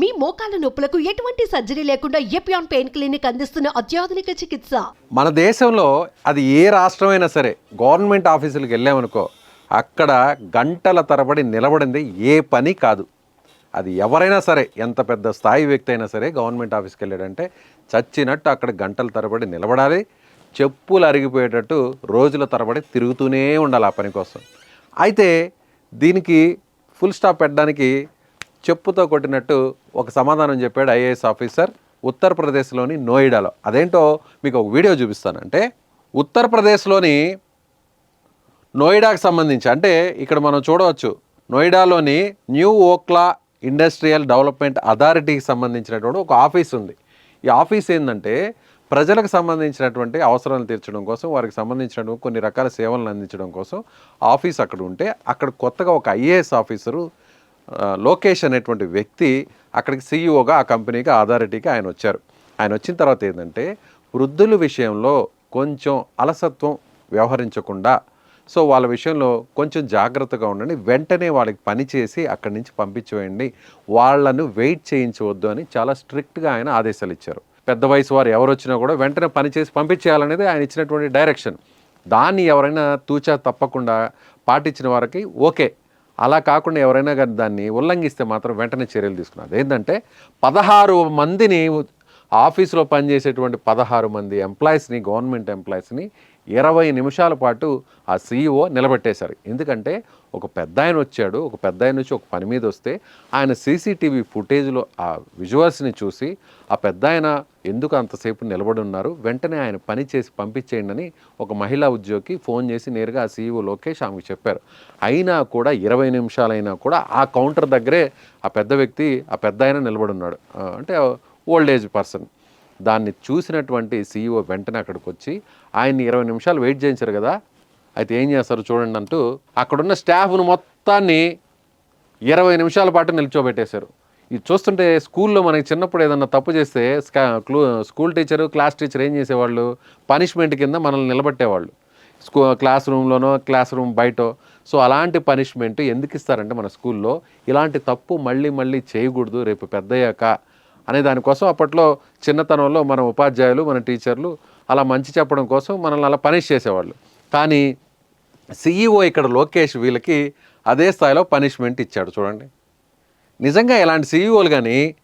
మీ మోకాల నొప్పులకు ఎటువంటి సర్జరీ లేకుండా ఎపియాన్ పెయిన్ క్లినిక్ అందిస్తున్న అత్యాధునిక చికిత్స? మన దేశంలో అది ఏ రాష్ట్రమైనా సరే గవర్నమెంట్ ఆఫీసులకు వెళ్ళామనుకో అక్కడ గంటల తరబడి నిలబడింది ఏ పని కాదు. అది ఎవరైనా సరే ఎంత పెద్ద స్థాయి వ్యక్తి అయినా సరే గవర్నమెంట్ ఆఫీస్కి వెళ్ళాడంటే చచ్చినట్టు అక్కడ గంటల తరబడి నిలబడాలి. చెప్పులు అరిగిపోయేటట్టు రోజుల తరబడి తిరుగుతూనే ఉండాలి ఆ పని కోసం. అయితే దీనికి ఫుల్ స్టాప్ పెట్టడానికి చెప్పుతో కొట్టినట్టు ఒక సమాధానం చెప్పాడు ఐఏఎస్ ఆఫీసర్ ఉత్తరప్రదేశ్లోని నోయిడాలో. అదేంటో మీకు ఒక వీడియో చూపిస్తాను. అంటే ఉత్తరప్రదేశ్లోని నోయిడాకి సంబంధించి అంటే ఇక్కడ మనం చూడవచ్చు నోయిడాలోని న్యూ ఓక్లా ఇండస్ట్రియల్ డెవలప్మెంట్ అథారిటీకి సంబంధించినటువంటి ఒక ఆఫీస్ ఉంది. ఈ ఆఫీస్ ఏంటంటే ప్రజలకు సంబంధించినటువంటి అవసరాలు తీర్చడం కోసం వారికి సంబంధించినటువంటి కొన్ని రకాల సేవలను అందించడం కోసం ఆఫీస్ అక్కడ ఉంటే అక్కడ కొత్తగా ఒక ఐఏఎస్ ఆఫీసరు లోకేష్ అనేటువంటి వ్యక్తి అక్కడికి సీఈఓగా ఆ కంపెనీకి అథారిటీకి ఆయన వచ్చారు. ఆయన వచ్చిన తర్వాత ఏంటంటే వృద్ధుల విషయంలో కొంచెం అలసత్వం వ్యవహరించకుండా సో వాళ్ళ విషయంలో కొంచెం జాగ్రత్తగా ఉండండి. వెంటనే వాళ్ళకి పని చేసి అక్కడి నుంచి పంపించేయండి వాళ్ళను వెయిట్ చేయించవద్దు అని చాలా స్ట్రిక్ట్గా ఆయన ఆదేశాలు ఇచ్చారు. పెద్ద వయసు వారు ఎవరు వచ్చినా కూడా వెంటనే పని చేసి పంపించేయాలనేది ఆయన ఇచ్చినటువంటి డైరెక్షన్. దాన్ని ఎవరైనా తూచా తప్పకుండా పాటించిన వారికి ఓకే. అలా కాకుండా ఎవరైనా కానీ దాన్ని ఉల్లంఘిస్తే మాత్రం వెంటనే చర్యలు తీసుకున్నారు. ఏంటంటే పదహారు మందిని ఆఫీసులో పనిచేసేటువంటి పదహారు మంది ఎంప్లాయీస్ని గవర్నమెంట్ ఎంప్లాయీస్ని ఇరవై నిమిషాల పాటు ఆ సీఈఓ నిలబెట్టేశారు. ఎందుకంటే ఒక పెద్ద ఆయన వచ్చాడు ఒక పెద్ద ఆయన వచ్చి ఒక పని మీద వస్తే ఆయన సీసీటీవీ ఫుటేజ్లో ఆ విజువల్స్ని చూసి ఆ పెద్ద ఆయన ఎందుకు అంతసేపు నిలబడి ఉన్నారు వెంటనే ఆయన పని చేసి పంపించేయండి అని ఒక మహిళా ఉద్యోగికి ఫోన్ చేసి నేరుగా ఆ సీఈఓ లోకేష్ ఆమెకు చెప్పారు. అయినా కూడా ఇరవై నిమిషాలైనా కూడా ఆ కౌంటర్ దగ్గరే ఆ పెద్ద వ్యక్తి ఆ పెద్ద ఆయన నిలబడి ఉన్నాడు. అంటే ఓల్డ్ ఏజ్ పర్సన్. దాన్ని చూసినటువంటి సీఈఓ వెంటనే అక్కడికి వచ్చి ఆయన్ని ఇరవై నిమిషాలు వెయిట్ చేయించారు కదా అయితే ఏం చేస్తారు చూడండి అంటూ అక్కడున్న స్టాఫ్ను మొత్తాన్ని ఇరవై నిమిషాల పాటు నిల్చోబెట్టేశారు. ఇది చూస్తుంటే స్కూల్లో మనకి చిన్నప్పుడు ఏదన్నా తప్పు చేస్తే క్లూ స్కూల్ టీచరు క్లాస్ టీచర్ ఏం చేసేవాళ్ళు? పనిష్మెంట్ కింద మనల్ని నిలబెట్టేవాళ్ళు. స్కూ క్లాస్ రూమ్లోనో క్లాస్ రూమ్ బయటో. సో అలాంటి పనిష్మెంట్ ఎందుకు ఇస్తారంటే మన స్కూల్లో ఇలాంటి తప్పు మళ్ళీ మళ్ళీ చేయకూడదు రేపు పెద్దయ్యాక. అనే దానికోసం అప్పట్లో చిన్నతనంలో మన ఉపాధ్యాయులు మన టీచర్లు అలా మంచి చెప్పడం కోసం మనల్ని అలా పనిష్ చేసేవాళ్ళు. కానీ సీఈఓ ఇక్కడ లోకేష్ వీళ్ళకి అదే స్థాయిలో పనిష్మెంట్ ఇచ్చాడు చూడండి. నిజంగా ఇలాంటి సీఈఓలు కానీ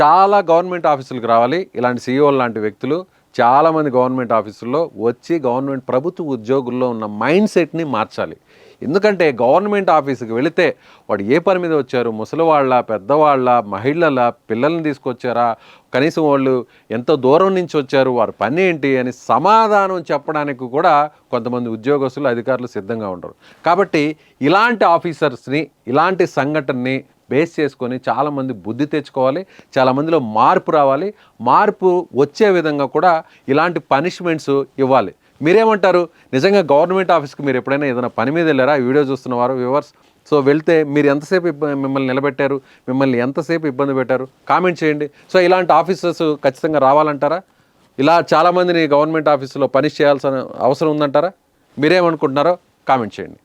చాలా గవర్నమెంట్ ఆఫీసులకు రావాలి. ఇలాంటి సీఈఓలు లాంటి వ్యక్తులు చాలామంది గవర్నమెంట్ ఆఫీసుల్లో వచ్చి గవర్నమెంట్ ప్రభుత్వ ఉద్యోగుల్లో ఉన్న మైండ్ సెట్ని మార్చాలి. ఎందుకంటే గవర్నమెంట్ ఆఫీస్కి వెళితే వాడు ఏ పని మీద వచ్చారు? ముసలివాళ్ళ పెద్దవాళ్ళ మహిళల పిల్లల్ని తీసుకొచ్చారా? కనీసం వాళ్ళు ఎంత దూరం నుంచి వచ్చారు? వారి పని ఏంటి? అని సమాధానం చెప్పడానికి కూడా కొంతమంది ఉద్యోగస్తులు అధికారులు సిద్ధంగా ఉండరు. కాబట్టి ఇలాంటి ఆఫీసర్స్ని ఇలాంటి సంఘటనని బేస్ చేసుకొని చాలామంది బుద్ధి తెచ్చుకోవాలి చాలామందిలో మార్పు రావాలి. మార్పు వచ్చే విధంగా కూడా ఇలాంటి పనిష్మెంట్స్ ఇవ్వాలి. మీరేమంటారు? నిజంగా గవర్నమెంట్ ఆఫీస్కి మీరు ఎప్పుడైనా ఏదైనా పని మీద వెళ్ళారా? వీడియో చూస్తున్నవారు వ్యూవర్స్ సో వెళ్తే మీరు ఎంతసేపు మిమ్మల్ని నిలబెట్టారు? మిమ్మల్ని ఎంతసేపు ఇబ్బంది పెట్టారు? కామెంట్ చేయండి. సో ఇలాంటి ఆఫీసర్స్ ఖచ్చితంగా రావాలంటారా? ఇలా చాలామందిని గవర్నమెంట్ ఆఫీసులో పని చేయాల్సిన అవసరం ఉందంటారా? మీరేమనుకుంటున్నారో కామెంట్ చేయండి.